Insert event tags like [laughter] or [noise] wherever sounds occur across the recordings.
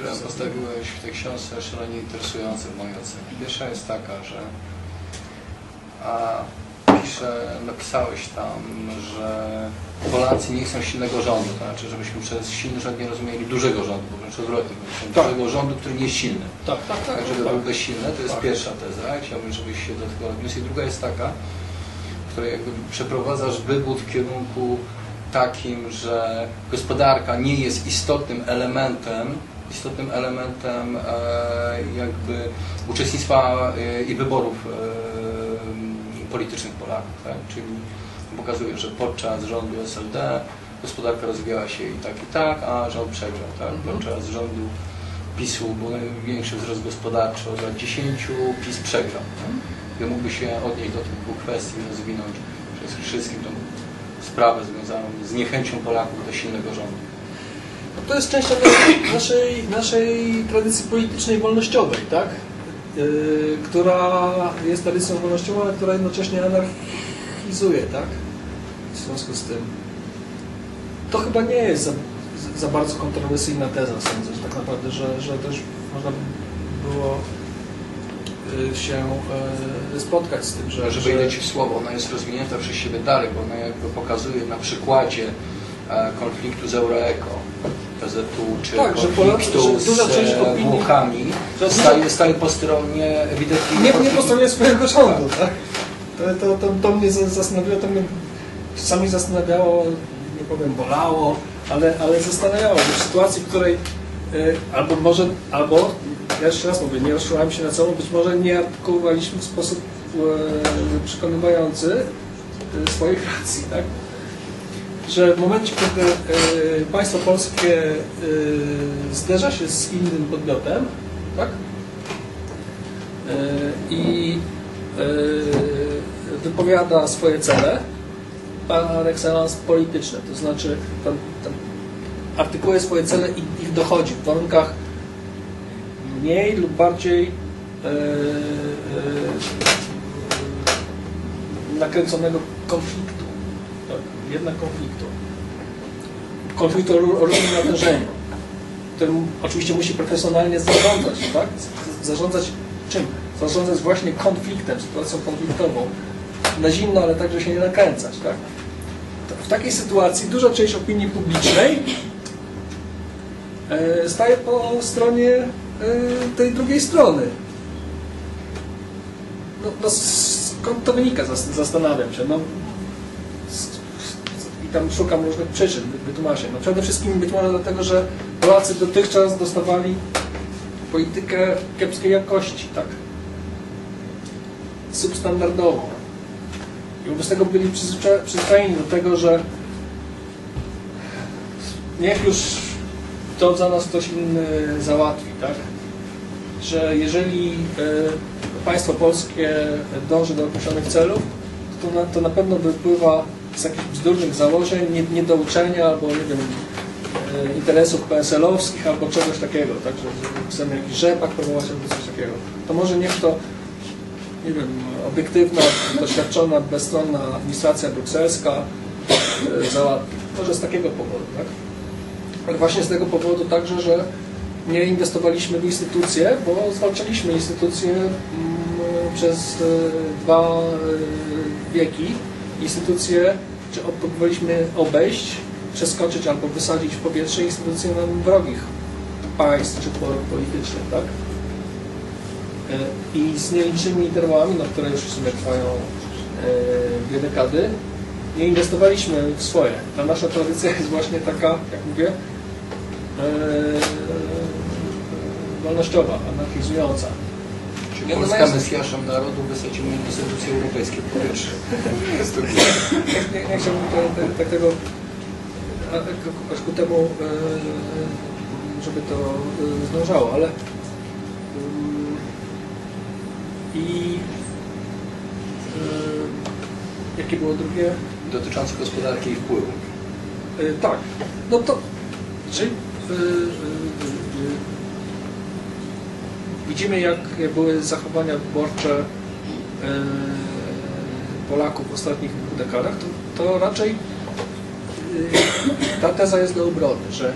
które postawiłeś w tej książce szalenie interesujące w mojej ocenie. Pierwsza jest taka, że a, pisze, napisałeś tam, że Polacy nie chcą silnego rządu, to znaczy, żebyśmy przez silny rząd nie rozumieli dużego rządu, bo wręcz odwrotnie, Tak. dużego rządu, który nie jest silny. Tak, tak, tak. Tak, żeby tak. był bezsilny, to jest Tak. pierwsza teza. Chciałbym, żebyś się do tego odniósł. I druga jest taka, której jakby przeprowadzasz wybór w kierunku takim, że gospodarka nie jest istotnym elementem, istotnym elementem e, jakby uczestnictwa e, i wyborów e, politycznych Polaków. Tak? Czyli pokazuje, że podczas rządu SLD gospodarka rozwijała się i tak i tak, a rząd przegrał. Tak? Mhm. Podczas rządu PiSu był największy wzrost gospodarczy od lat 10, PiS przegrał. nie? Ja mógłby się odnieść do tych dwóch kwestii, rozwinąć przede wszystkim tą sprawę związaną z niechęcią Polaków do silnego rządu. No to jest część naszej, [clears throat] naszej, tradycji politycznej wolnościowej, tak? Yy, która jest tradycją wolnościową, ale która jednocześnie anarchizuje, tak? W związku z tym. To chyba nie jest za, za bardzo kontrowersyjna teza, sądzę, że tak naprawdę, że, że też można by było się yy, spotkać z tym, że... Żeby że- w słowo, ona jest rozwinięta przez siebie dalej, bo ona jakby pokazuje na przykładzie e, konfliktu z Euroeko, PZU, czy Tak, że konfliktu że duża z część e, opinii- Włochami, że- staje, staje po stronie ewidentnie... Nie, nie po stronie swojego rządu, tak? To, to, to, to mnie za- zastanowiło, to mnie czasami zastanawiało, nie powiem bolało, ale, ale zastanawiało, że w sytuacji, w której y, albo może, albo, ja jeszcze raz mówię, nie rozczuwałem się na całą, być może nie artykułowaliśmy w sposób y, przekonywający y, swoich racji, tak? Że w momencie, kiedy y, państwo polskie y, zderza się z innym podmiotem, tak? E, i e, wypowiada swoje cele par excellence polityczne, to znaczy tam, tam artykułuje swoje cele i ich dochodzi w warunkach mniej lub bardziej e, e, nakręconego konfliktu. Tak, jednak konfliktu. Konfliktu o ró- o różnym natężeniu którym oczywiście musi profesjonalnie zarządzać, tak? Zarządzać czym? Zarządzać właśnie konfliktem, sytuacją konfliktową. Na zimno, ale także się nie nakręcać, tak? W takiej sytuacji duża część opinii publicznej e, staje po stronie tej drugiej strony. No, no skąd to wynika? Zas- Zastanawiam się. No, i tam szukam różnych przyczyn, wy- wytłumaczeń. No przede wszystkim być może dlatego, że Polacy dotychczas dostawali politykę kiepskiej jakości, tak? Substandardową. I wobec tego byli przyzwycza- przyzwyczajeni do tego, że niech już to za nas ktoś inny załatwi, tak? Że jeżeli e, państwo polskie dąży do określonych celów, to na, to na pewno wypływa z jakichś bzdurnych założeń, nie, niedouczenia albo nie wiem, e, interesów PSL-owskich albo czegoś takiego, tak, że chcemy jakiś rzepak promować albo coś takiego. To może niech to, nie wiem, obiektywna, doświadczona, bezstronna administracja brukselska e, załatwi. Może z takiego powodu, tak? Ale właśnie z tego powodu także, że nie inwestowaliśmy w instytucje, bo zwalczaliśmy instytucje mm, przez e, dwa e, wieki. Instytucje, czy próbowaliśmy obejść, przeskoczyć albo wysadzić w powietrze instytucje nam wrogich państw czy po- politycznych, tak? E, I z nielicznymi interwałami, no, które już w sumie trwają dwie dekady, nie inwestowaliśmy w swoje. Ta nasza tradycja jest właśnie taka, jak mówię, e, wolnościowa, anarchizująca. Czy Polska Mesjaszem Narodu wysadzimy instytucje europejskie? Jest to nie, chciałbym tak tego aż ku temu, e, żeby to e, zdążało, ale mm, i jakie było drugie? Dotyczące gospodarki i wpływu. E, tak, no to czyli e, e, widzimy jak były zachowania wyborcze Polaków w ostatnich dekadach, to, to raczej ta teza jest do obrony, że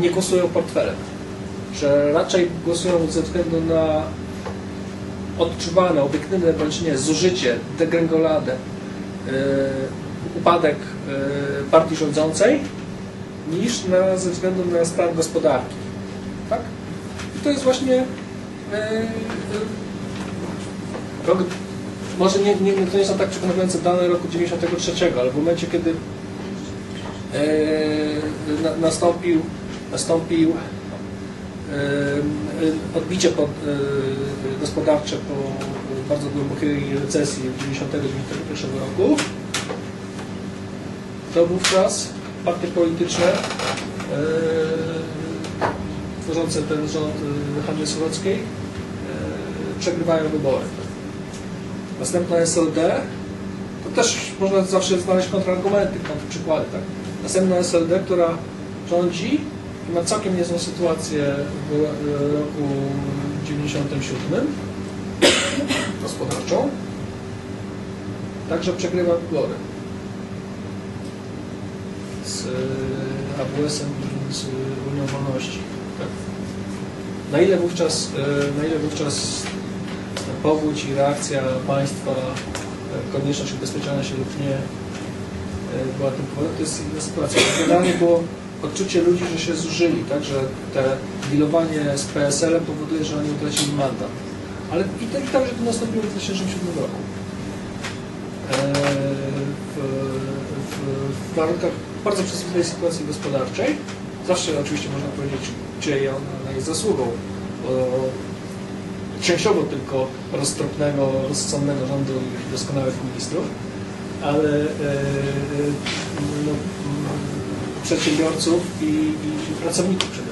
nie głosują portfelem. że raczej głosują ze względu na odczuwane, obiektywne bądź nie, zużycie, degrengoladę, upadek yy, partii rządzącej, niż na, ze względu na stan gospodarki. Tak? I to jest właśnie yy, rok, może nie, nie, to nie są tak przekonujące dane roku 93, ale w momencie, kiedy yy, na, nastąpił, nastąpił yy, yy, odbicie pod, yy, gospodarcze po bardzo głębokiej recesji 90-91 roku, to wówczas partie polityczne tworzące ten rząd Hanny Słowackiej przegrywają wybory. Następna SLD, to też można zawsze znaleźć kontrargumenty, kontrprzykłady. Tak? Następna SLD, która rządzi ma całkiem niezłą sytuację w e, roku 97 [coughs] gospodarczą, także przegrywa wybory z e, AWS-em i z Unią Wolności. Tak? Na ile wówczas, e, na ile wówczas powódź i reakcja państwa, konieczność ubezpieczania się lub nie była tym powodem, to jest inna sytuacja. Generalnie było odczucie ludzi, że się zużyli, tak, że te dealowanie z PSL-em powoduje, że oni utracili mandat. Ale i, to, i także to nastąpiło w 2007 roku. E, W, w, w warunkach bardzo przeciwnej sytuacji gospodarczej, zawsze oczywiście można powiedzieć, czyjej ona jest zasługą, częściowo tylko roztropnego, rozsądnego rządu i doskonałych ministrów, ale e, e, no, mm, przedsiębiorców i, i pracowników przede